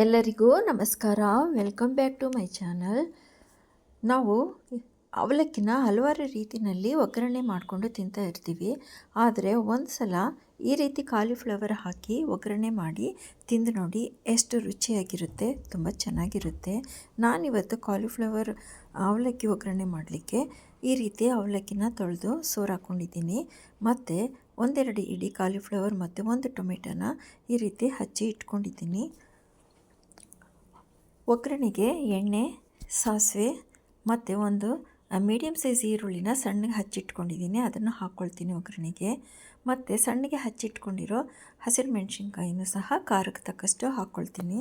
ಎಲ್ಲರಿಗೂ ನಮಸ್ಕಾರ. Welcome back to my channel ನಾವು ಅವಲಕ್ಕಿನ ಹಲವಾರು ರೀತಿಯಲ್ಲಿ ಒಗ್ಗರಣೆ ಮಾಡಿಕೊಂಡು ತಿಂತಾ ಇರ್ತೀವಿ. ಆದರೆ ಒಂದು ಸಲ ಈ ರೀತಿ ಕಾಲಿಫ್ಲವರ್ ಹಾಕಿ ಒಗ್ಗರಣೆ ಮಾಡಿ ತಿಂದು ನೋಡಿ ಎಷ್ಟು ರುಚಿಯಾಗಿರುತ್ತೆ, ತುಂಬ ಚೆನ್ನಾಗಿರುತ್ತೆ. ನಾನಿವತ್ತು ಕಾಲಿಫ್ಲವರ್ ಅವಲಕ್ಕಿ ಒಗ್ಗರಣೆ ಮಾಡಲಿಕ್ಕೆ ಈ ರೀತಿ ಅವಲಕ್ಕಿನ ತೊಳೆದು ಸೋರು ಹಾಕ್ಕೊಂಡಿದ್ದೀನಿ ಮತ್ತು ಒಂದೆರಡು ಇಡೀ ಕಾಲಿಫ್ಲವರ್ ಮತ್ತು ಒಂದು ಟೊಮೆಟೊನ ಈ ರೀತಿ ಹಚ್ಚಿ ಇಟ್ಕೊಂಡಿದ್ದೀನಿ. ಒಗ್ಗರಣೆಗೆ ಎಣ್ಣೆ, ಸಾಸಿವೆ ಮತ್ತು ಒಂದು ಮೀಡಿಯಮ್ ಸೈಜ್ ಈರುಳ್ಳಿನ ಸಣ್ಣಗೆ ಹಚ್ಚಿಟ್ಕೊಂಡಿದ್ದೀನಿ. ಅದನ್ನು ಹಾಕ್ಕೊಳ್ತೀನಿ ಒಗ್ಗರಣೆಗೆ. ಮತ್ತು ಸಣ್ಣಗೆ ಹಚ್ಚಿಟ್ಕೊಂಡಿರೋ ಹಸಿರು ಮೆಣಸಿನ್ಕಾಯಿನೂ ಸಹ ಖಾರಕ್ಕೆ ತಕ್ಕಷ್ಟು ಹಾಕ್ಕೊಳ್ತೀನಿ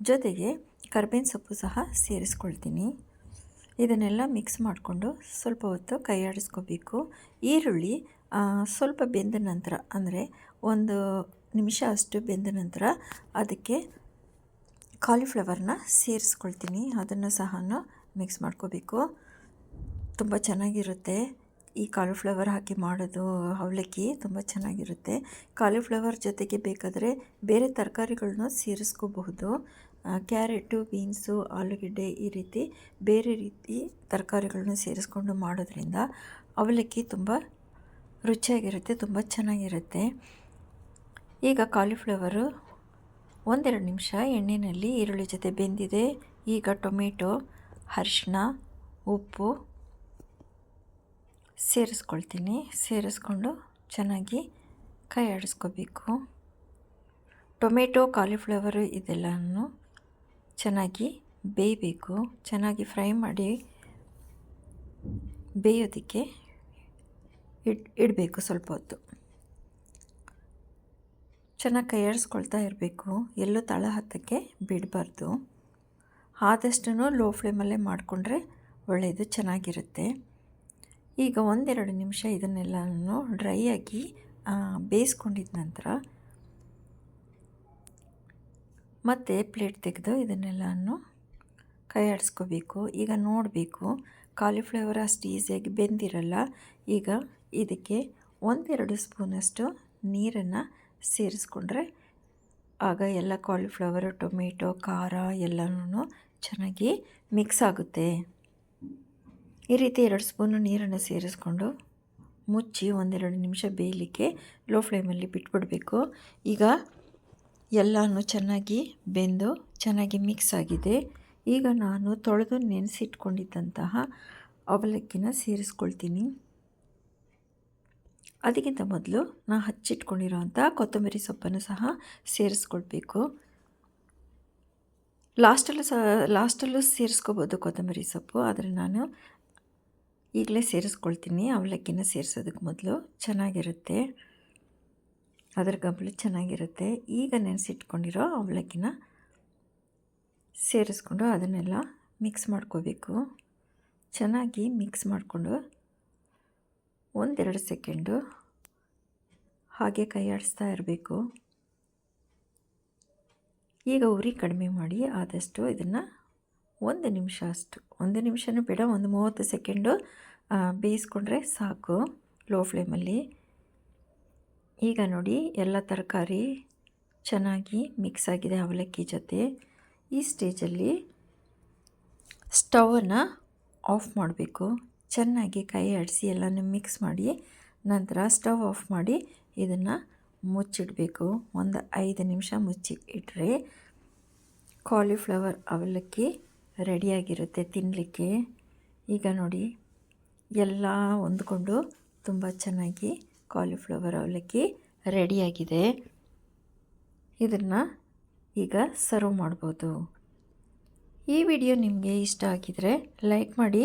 ಜೊತೆಗೆ ಕರ್ಬೇವಿನ ಸೊಪ್ಪು ಸಹ ಸೇರಿಸ್ಕೊಳ್ತೀನಿ. ಇದನ್ನೆಲ್ಲ ಮಿಕ್ಸ್ ಮಾಡಿಕೊಂಡು ಸ್ವಲ್ಪ ಹೊತ್ತು ಕೈ ಆಡಿಸ್ಕೋಬೇಕು. ಈರುಳ್ಳಿ ಸ್ವಲ್ಪ ಬೆಂದ ನಂತರ, ಅಂದರೆ ಒಂದು ನಿಮಿಷ ಅಷ್ಟು ಬೆಂದ ನಂತರ ಅದಕ್ಕೆ ಕಾಲಿಫ್ಲವರ್ನ ಸೇರಿಸ್ಕೊಳ್ತೀನಿ. ಅದನ್ನು ಸಹ ಮಿಕ್ಸ್ ಮಾಡ್ಕೋಬೇಕು. ತುಂಬ ಚೆನ್ನಾಗಿರುತ್ತೆ. ಈ ಕಾಲಿಫ್ಲವರ್ ಹಾಕಿ ಮಾಡೋದು ಅವಲಕ್ಕಿ ತುಂಬ ಚೆನ್ನಾಗಿರುತ್ತೆ. ಕಾಲಿಫ್ಲವರ್ ಜೊತೆಗೆ ಬೇಕಾದರೆ ಬೇರೆ ತರಕಾರಿಗಳನ್ನೂ ಸೇರಿಸ್ಕೋಬಹುದು. ಕ್ಯಾರೆಟು, ಬೀನ್ಸು, ಆಲೂಗೆಡ್ಡೆ ಈ ರೀತಿ ಬೇರೆ ರೀತಿ ತರಕಾರಿಗಳನ್ನ ಸೇರಿಸ್ಕೊಂಡು ಮಾಡೋದ್ರಿಂದ ಅವಲಕ್ಕಿ ತುಂಬ ರುಚಿಯಾಗಿರುತ್ತೆ, ತುಂಬ ಚೆನ್ನಾಗಿರುತ್ತೆ. ಈಗ ಕಾಲಿಫ್ಲವರು ಒಂದೆರಡು ನಿಮಿಷ ಎಣ್ಣೆಯಲ್ಲಿ ಈರುಳ್ಳಿ ಜೊತೆ ಬೆಂದಿದೆ. ಈಗ ಟೊಮೆಟೊ ಅರಿಶಿನ ಉಪ್ಪು ಸೇರಿಸ್ಕೊಳ್ತೀನಿ. ಸೇರಿಸ್ಕೊಂಡು ಚೆನ್ನಾಗಿ ಕೈ ಆಡಿಸ್ಕೋಬೇಕು. ಟೊಮೆಟೊ, ಕಾಲಿಫ್ಲವರು ಇದೆಲ್ಲನೂ ಚೆನ್ನಾಗಿ ಬೇಯಬೇಕು. ಚೆನ್ನಾಗಿ ಫ್ರೈ ಮಾಡಿ ಬೇಯೋದಕ್ಕೆ ಇಡ್, ಇಡಬೇಕು ಸ್ವಲ್ಪ ಹೊತ್ತು. ಚೆನ್ನಾಗಿ ಕೈಯಾಡಿಸ್ಕೊಳ್ತಾ ಇರಬೇಕು. ಎಲ್ಲೂ ತಳ ಹತ್ತಕ್ಕೆ ಬಿಡಬಾರ್ದು. ಆದಷ್ಟು ಲೋ ಫ್ಲೇಮಲ್ಲೇ ಮಾಡಿಕೊಂಡ್ರೆ ಒಳ್ಳೆಯದು ಚೆನ್ನಾಗಿರುತ್ತೆ. ಈಗ ಒಂದೆರಡು ನಿಮಿಷ ಇದನ್ನೆಲ್ಲನೂ ಆಗಿ ಬೇಯಿಸ್ಕೊಂಡಿದ್ದ ನಂತರ ಮತ್ತೆ ಪ್ಲೇಟ್ ತೆಗೆದು ಇದನ್ನೆಲ್ಲನೂ ಕೈ ಆಡಿಸ್ಕೋಬೇಕು ಈಗ ನೋಡಬೇಕು, ಕಾಲಿಫ್ಲವರ್ ಅಷ್ಟು ಈಸಿಯಾಗಿ ಬೆಂದಿರಲ್ಲ. ಈಗ ಇದಕ್ಕೆ ಒಂದೆರಡು ಸ್ಪೂನಷ್ಟು ನೀರನ್ನು ಸೇರಿಸ್ಕೊಂಡ್ರೆ ಆಗ ಎಲ್ಲ ಕಾಲಿಫ್ಲವರು ಟೊಮೆಟೊ ಖಾರ ಎಲ್ಲನೂ ಚೆನ್ನಾಗಿ ಮಿಕ್ಸ್ ಆಗುತ್ತೆ. ಈ ರೀತಿ ಎರಡು ಸ್ಪೂನು ನೀರನ್ನು ಸೇರಿಸ್ಕೊಂಡು ಮುಚ್ಚಿ ಒಂದೆರಡು ನಿಮಿಷ ಬೇಯಲಿಕ್ಕೆ ಲೋ ಫ್ಲೇಮಲ್ಲಿ ಬಿಟ್ಬಿಡಬೇಕು. ಈಗ ಎಲ್ಲನೂ ಚೆನ್ನಾಗಿ ಬೆಂದು ಚೆನ್ನಾಗಿ ಮಿಕ್ಸ್ ಆಗಿದೆ. ಈಗ ನಾನು ತೊಳೆದು ನೆನೆಸಿಟ್ಕೊಂಡಿದ್ದಂತಹ ಅವಲಕ್ಕಿನ ಸೇರಿಸ್ಕೊಳ್ತೀನಿ. ಅದಕ್ಕಿಂತ ಮೊದಲು ನಾ ಹಚ್ಚಿಟ್ಕೊಂಡಿರೋಂಥ ಕೊತ್ತಂಬರಿ ಸೊಪ್ಪನ್ನು ಸಹ ಸೇರಿಸ್ಕೊಳ್ಬೇಕು. ಲಾಸ್ಟಲ್ಲೂ ಸಹ, ಲಾಸ್ಟಲ್ಲೂ ಸೇರಿಸ್ಕೋಬೋದು ಕೊತ್ತಂಬರಿ ಸೊಪ್ಪು, ಆದರೆ ನಾನು ಈಗಲೇ ಸೇರಿಸ್ಕೊಳ್ತೀನಿ, ಅವಲಕ್ಕಿನ ಸೇರಿಸೋದಕ್ಕೆ ಮೊದಲು ಚೆನ್ನಾಗಿರುತ್ತೆ. ಅದರ ಗಂಬಳು ಚೆನ್ನಾಗಿರುತ್ತೆ. ಈಗ ನೆನೆಸಿಟ್ಕೊಂಡಿರೋ ಅವಲಕ್ಕಿನ ಸೇರಿಸ್ಕೊಂಡು ಅದನ್ನೆಲ್ಲ ಮಿಕ್ಸ್ ಮಾಡ್ಕೋಬೇಕು. ಚೆನ್ನಾಗಿ ಮಿಕ್ಸ್ ಮಾಡಿಕೊಂಡು ಒಂದೆರಡು ಸೆಕೆಂಡು. ಹಾಗೆ ಕೈ ಆಡಿಸ್ತಾ ಇರಬೇಕು. ಈಗ ಉರಿ ಕಡಿಮೆ ಮಾಡಿ ಆದಷ್ಟು ಇದನ್ನು ಒಂದು ನಿಮಿಷ ಅಷ್ಟು, ಒಂದು ನಿಮಿಷನೂ ಬೇಡ, ಒಂದು ಮೂವತ್ತು ಸೆಕೆಂಡು ಬೇಯಿಸ್ಕೊಂಡ್ರೆ ಸಾಕು ಲೋ ಫ್ಲೇಮಲ್ಲಿ. ಈಗ ನೋಡಿ, ಎಲ್ಲ ತರಕಾರಿ ಚೆನ್ನಾಗಿ ಮಿಕ್ಸ್ ಆಗಿದೆ ಅವಲಕ್ಕಿ ಜೊತೆ. ಈ ಸ್ಟೇಜಲ್ಲಿ ಸ್ಟವನ್ನು ಆಫ್ ಮಾಡಬೇಕು. ಚೆನ್ನಾಗಿ ಕೈ ಆಡಿಸಿ ಎಲ್ಲನೂ ಮಿಕ್ಸ್ ಮಾಡಿ ನಂತರ ಸ್ಟವ್ ಆಫ್ ಮಾಡಿ ಇದನ್ನು ಮುಚ್ಚಿಡಬೇಕು. ಒಂದು ಐದು ನಿಮಿಷ ಮುಚ್ಚಿ ಇಟ್ಟರೆ ಕಾಲಿಫ್ಲವರ್ ಅವಲಕ್ಕಿ ರೆಡಿಯಾಗಿರುತ್ತೆ ತಿನ್ನಲಿಕ್ಕೆ ಈಗ ನೋಡಿ, ಎಲ್ಲ ಹೊಂದ್ಕೊಂಡು ತುಂಬ ಚೆನ್ನಾಗಿ ಕಾಲಿಫ್ಲವರ್ ಅವಲಕ್ಕಿ ರೆಡಿಯಾಗಿದೆ. ಇದನ್ನು ಈಗ ಸರ್ವ್ ಮಾಡ್ಬೋದು. ಈ ವಿಡಿಯೋ ನಿಮಗೆ ಇಷ್ಟ ಆಗಿದರೆ ಲೈಕ್ ಮಾಡಿ